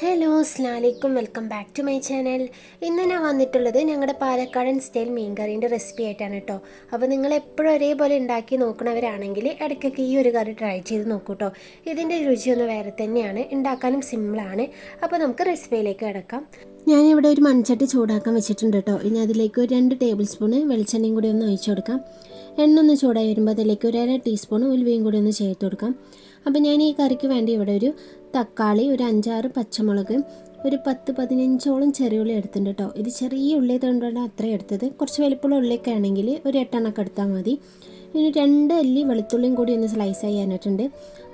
Hello അസ്ലാലിക്കും welcome back to my channel ഇന്ന് ഞാൻ വന്നിട്ടുള്ളത് ഞങ്ങളുടെ പാലക്കാടൻ സ്റ്റൈൽ മീൻകറീന്റെ റെസിപ്പി ആയിട്ടാണ് കേട്ടോ അപ്പോൾ നിങ്ങൾ എപ്പോഴും ഒരേപോലെ ഉണ്ടാക്കി നോക്കുന്നവരാണെങ്കിൽ ഇടയ്ക്കൊക്കെ ഈ ഒരു കറി ട്രൈ ചെയ്ത് നോക്കൂ കേട്ടോ ഇതിന്റെ രുചിയൊന്ന് വേറെ തന്നെയാണ്. ഉണ്ടാക്കാനും സിമ്പിളാണ് അപ്പോൾ നമുക്ക് റെസിപ്പിയിലേക്ക് കിടക്കാം. ഞാനിവിടെ ഒരു മൺചട്ടി ചൂടാക്കാൻ വെച്ചിട്ടുണ്ട് കേട്ടോ ഇനി അതിലേക്ക് ഒരു രണ്ട് ടേബിൾ സ്പൂണ് വെളിച്ചെണ്ണയും കൂടി ഒന്ന് ഒഴിച്ചു കൊടുക്കാം. എണ്ണ ഒന്ന് ചൂടായി വരുമ്പോൾ അതിലേക്ക് ഒരു അര ടീസ്പൂൺ ഉലുവയും കൂടി ഒന്ന് ചേർത്ത് കൊടുക്കാം. അപ്പോൾ ഞാൻ ഈ കറിക്ക് വേണ്ടി ഇവിടെ ഒരു തക്കാളി ഒരു അഞ്ചാറ് പച്ചമുളക് ഒരു പത്ത് പതിനഞ്ചോളം ചെറിയ ഉള്ളി എടുത്തിട്ടുണ്ട് കേട്ടോ ഇത് ചെറിയ ഉള്ളി കൊണ്ടാണ് അത്രയും എടുത്തത്. കുറച്ച് വലിപ്പമുള്ള ഉള്ളിയൊക്കെ ആണെങ്കിൽ ഒരു എട്ടെണ്ണൊക്കെ എടുത്താൽ മതി. ഇനി രണ്ട് അല്ലി വെളുത്തുള്ളിയും കൂടി ഒന്ന് സ്ലൈസ് ചെയ്യാനായിട്ടുണ്ട്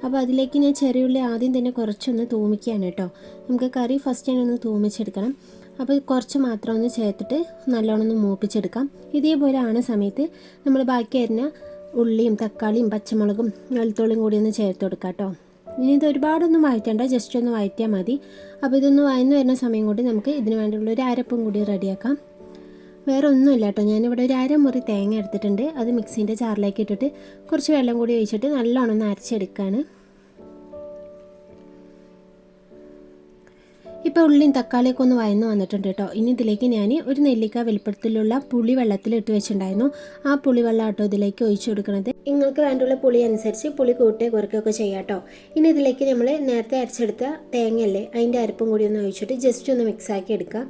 അപ്പോൾ അതിലേക്ക് ഞാൻ ചെറിയ ഉള്ളി ആദ്യം തന്നെ കുറച്ചൊന്ന് തൂമിക്കുകയാണ് കേട്ടോ നമുക്ക് കറി ഫസ്റ്റ് തന്നെ ഒന്ന് തൂമിച്ചെടുക്കണം. അപ്പോൾ കുറച്ച് മാത്രം ഒന്ന് ചേർത്തിട്ട് നല്ലോണം ഒന്ന് മൂപ്പിച്ചെടുക്കാം. ഇതേപോലെ ആണ സമയത്ത് നമ്മൾ ബാക്കി അരിഞ്ഞ ഉള്ളിയും തക്കാളിയും പച്ചമുളകും വെളുത്തുള്ളിയും കൂടി ഒന്ന് ചേർത്ത് കൊടുക്കാം കേട്ടോ. ഇനി ഇത് ഒരുപാടൊന്നും വഴറ്റണ്ട ജസ്റ്റ് ഒന്ന് വഴറ്റിയാൽ മതി. അപ്പോൾ ഇതൊന്ന് വഴന്നു വരുന്ന സമയം കൂടി നമുക്ക് ഇതിന് വേണ്ടിയുള്ള ഒരു അരപ്പും കൂടി റെഡിയാക്കാം. വേറെ ഒന്നുമില്ല കേട്ടോ ഞാനിവിടെ ഒരു അരമുറി തേങ്ങ എടുത്തിട്ടുണ്ട്. അത് മിക്സിന്റെ ചാറിലേക്ക് ഇട്ടിട്ട് കുറച്ച് വെള്ളം കൂടി ഒഴിച്ചിട്ട് നല്ലോണം ഒന്ന് അരച്ചെടുക്കുകയാണ് ഇപ്പോൾ ഉള്ളിയും തക്കാളിയൊക്കെ ഒന്ന് വയന്ന് വന്നിട്ടുണ്ട് കേട്ടോ. ഇനി ഇതിലേക്ക് ഞാൻ ഒരു നെല്ലിക്ക വലിപ്പത്തിലുള്ള പുളി വെള്ളത്തിൽ ഇട്ട് വെച്ചിട്ടുണ്ടായിരുന്നു. ആ പുളി വെള്ളം കേട്ടോ ഇതിലേക്ക് ഒഴിച്ചു കൊടുക്കുന്നത് നിങ്ങൾക്ക് വേണ്ടുള്ള പുളി അനുസരിച്ച് പുളി കൂട്ടി കുറയ്ക്കുകയൊക്കെ ചെയ്യാം കേട്ടോ. ഇനി ഇതിലേക്ക് നമ്മൾ നേരത്തെ അരച്ചെടുത്ത തേങ്ങയല്ലേ അതിന്റെ അരപ്പും കൂടി ഒന്ന് ഒഴിച്ചിട്ട് ജസ്റ്റ് ഒന്ന് മിക്സ് ആക്കി എടുക്കുക.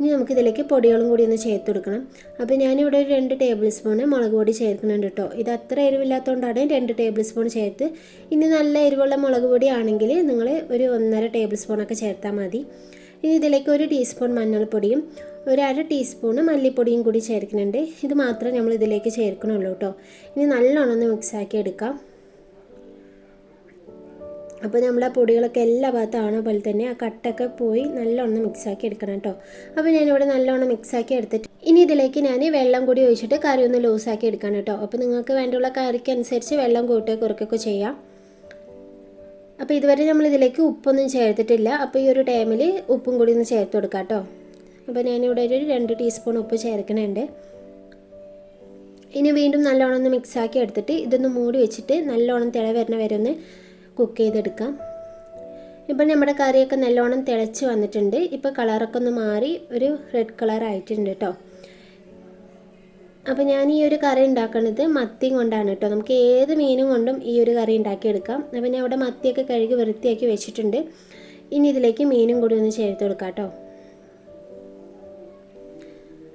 ഇനി നമുക്ക് ഇതിലേക്ക് പൊടികളും കൂടി ഒന്ന് ചേർത്ത് കൊടുക്കണം. അപ്പോൾ ഞാനിവിടെ ഒരു രണ്ട് ടേബിൾ സ്പൂൺ മുളക് പൊടി ചേർക്കുന്നുണ്ട് കേട്ടോ. ഇത് അത്ര എരിവില്ലാത്തതുകൊണ്ടാണ് രണ്ട് ടേബിൾ സ്പൂൺ ചേർത്ത്. ഇനി നല്ല എരിവുള്ള മുളക് പൊടി ആണെങ്കിൽ നിങ്ങൾ ഒരു ഒന്നര ടേബിൾ സ്പൂണൊക്കെ ചേർത്താൽ മതി. ഇനി ഇതിലേക്ക് ഒരു ടീസ്പൂൺ മഞ്ഞൾപ്പൊടിയും ഒരു അര ടീസ്പൂൺ മല്ലിപ്പൊടിയും കൂടി ചേർക്കുന്നുണ്ട്. ഇത് മാത്രമേ നമ്മൾ ഇതിലേക്ക് ചേർക്കണുള്ളൂ കേട്ടോ. ഇനി നല്ലോണം ഒന്ന് മിക്സാക്കി എടുക്കാം. അപ്പോൾ നമ്മൾ ആ പൊടികളൊക്കെ എല്ലാ ആണോ പോലെ തന്നെ ആ കട്ടൊക്കെ പോയി നല്ലോണം മിക്സാക്കി എടുക്കണം കേട്ടോ. അപ്പോൾ ഞാനിവിടെ നല്ലോണം മിക്സാക്കി എടുത്തിട്ട് ഇനി ഇതിലേക്ക് ഞാൻ വെള്ളം കൂടി ഒഴിച്ചിട്ട് കറി ഒന്ന് ലൂസാക്കി എടുക്കണം കേട്ടോ. അപ്പോൾ നിങ്ങൾക്ക് വേണ്ടിയുള്ള കറിക്ക് അനുസരിച്ച് വെള്ളം കൂട്ടുക കുറയ്ക്കുകയൊക്കെ ചെയ്യാം. അപ്പോൾ ഇതുവരെ നമ്മൾ ഇതിലേക്ക് ഉപ്പൊന്നും ചേർത്തിട്ടില്ല. അപ്പോൾ ഈ ഒരു ടൈമിൽ ഉപ്പും കൂടി ഒന്ന് ചേർത്ത് കൊടുക്കാം കേട്ടോ. അപ്പോൾ ഞാനിവിടെ ഒരു രണ്ട് ടീസ്പൂൺ ഉപ്പ് ചേർക്കണുണ്ട് ഇനി വീണ്ടും നല്ലോണം ഒന്ന് മിക്സാക്കി എടുത്തിട്ട് ഇതൊന്ന് മൂടി വെച്ചിട്ട് നല്ലോണം തിള വരുന്ന വരെ ഒന്ന് കുക്ക് ചെയ്തെടുക്കാം. ഇപ്പം നമ്മുടെ കറിയൊക്കെ നല്ലോണം തിളച്ച് വന്നിട്ടുണ്ട്. ഇപ്പോൾ കളറൊക്കെ ഒന്ന് മാറി ഒരു റെഡ് കളർ ആയിട്ടുണ്ട് കേട്ടോ അപ്പോൾ ഞാൻ ഈ ഒരു കറി ഉണ്ടാക്കുന്നത് മത്തി കൊണ്ടാണ് കേട്ടോ നമുക്ക് ഏത് മീനും കൊണ്ടും ഈ ഒരു കറി ഉണ്ടാക്കിയെടുക്കാം. അപ്പോൾ ഞാൻ അവിടെ മത്തിയൊക്കെ കഴുകി വൃത്തിയാക്കി വെച്ചിട്ടുണ്ട്. ഇനി ഇതിലേക്ക് മീനും കൂടി ഒന്ന് ചേർത്ത് കൊടുക്കാം കേട്ടോ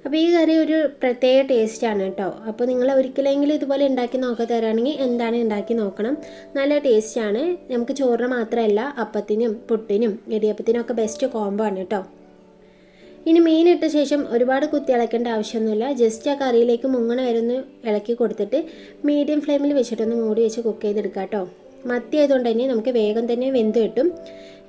അപ്പോൾ ഈ കറി ഒരു പ്രത്യേക ടേസ്റ്റാണ് കേട്ടോ. അപ്പോൾ നിങ്ങൾ ഒരിക്കലെങ്കിലും ഇതുപോലെ ഉണ്ടാക്കി നോക്കാത്തവരാണെങ്കിൽ എന്താണ് ഉണ്ടാക്കി നോക്കണം. നല്ല ടേസ്റ്റാണ് നമുക്ക് ചോറിന് മാത്രമല്ല അപ്പത്തിനും പുട്ടിനും ഇടിയപ്പത്തിനും ഒക്കെ ബെസ്റ്റ് കോംബോ ആണ് കേട്ടോ. ഇനി മീൻ ഇട്ട ശേഷം ഒരുപാട് കുത്തി ഇളക്കേണ്ട ആവശ്യമൊന്നുമില്ല. ജസ്റ്റ് ആ കറിയിലേക്ക് മുങ്ങണ വരുന്ന ഇളക്കി കൊടുത്തിട്ട് മീഡിയം ഫ്ലെയിമിൽ വെച്ചിട്ടൊന്ന് മൂടി വെച്ച് കുക്ക് ചെയ്തെടുക്കാം കേട്ടോ മത്തി ആയതുകൊണ്ട് തന്നെ നമുക്ക് വേഗം തന്നെ വെന്ത് കിട്ടും.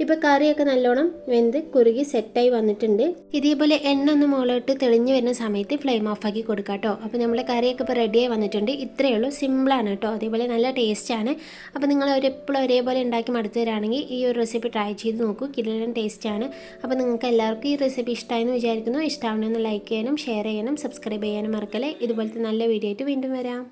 ഇപ്പോൾ കറിയൊക്കെ നല്ലോണം വെന്ത് കുറുകി സെറ്റായി വന്നിട്ടുണ്ട്. ഇതേപോലെ എണ്ണ ഒന്ന് മുകളിലോട്ട് തെളിഞ്ഞു വരുന്ന സമയത്ത് ഫ്ലെയിം ഓഫാക്കി കൊടുക്കുക കേട്ടോ അപ്പോൾ നമ്മളെ കറിയൊക്കെ ഇപ്പോൾ റെഡിയായി വന്നിട്ടുണ്ട്. ഇത്രയേ ഉള്ളൂ. സിമ്പിളാണ് കേട്ടോ അതേപോലെ നല്ല ടേസ്റ്റാണ് അപ്പോൾ നിങ്ങൾ എപ്പോഴും ഒരേപോലെ ഉണ്ടാക്കി മടുത്തു തരാണെങ്കിൽ ഈ ഒരു റെസിപ്പി ട്രൈ ചെയ്ത് നോക്കൂ. കിടലൻ ടേസ്റ്റാണ് അപ്പോൾ നിങ്ങൾക്ക് എല്ലാവർക്കും ഈ റെസിപ്പി ഇഷ്ടമായെന്ന് വിചാരിക്കുന്നു. ഇഷ്ടമാവണമെന്ന് ലൈക്ക് ചെയ്യാനും ഷെയർ ചെയ്യാനും സബ്സ്ക്രൈബ് ചെയ്യാനും മറക്കല്ലേ. ഇതുപോലത്തെ നല്ല വീഡിയോ ആയിട്ട് വീണ്ടും വരാം.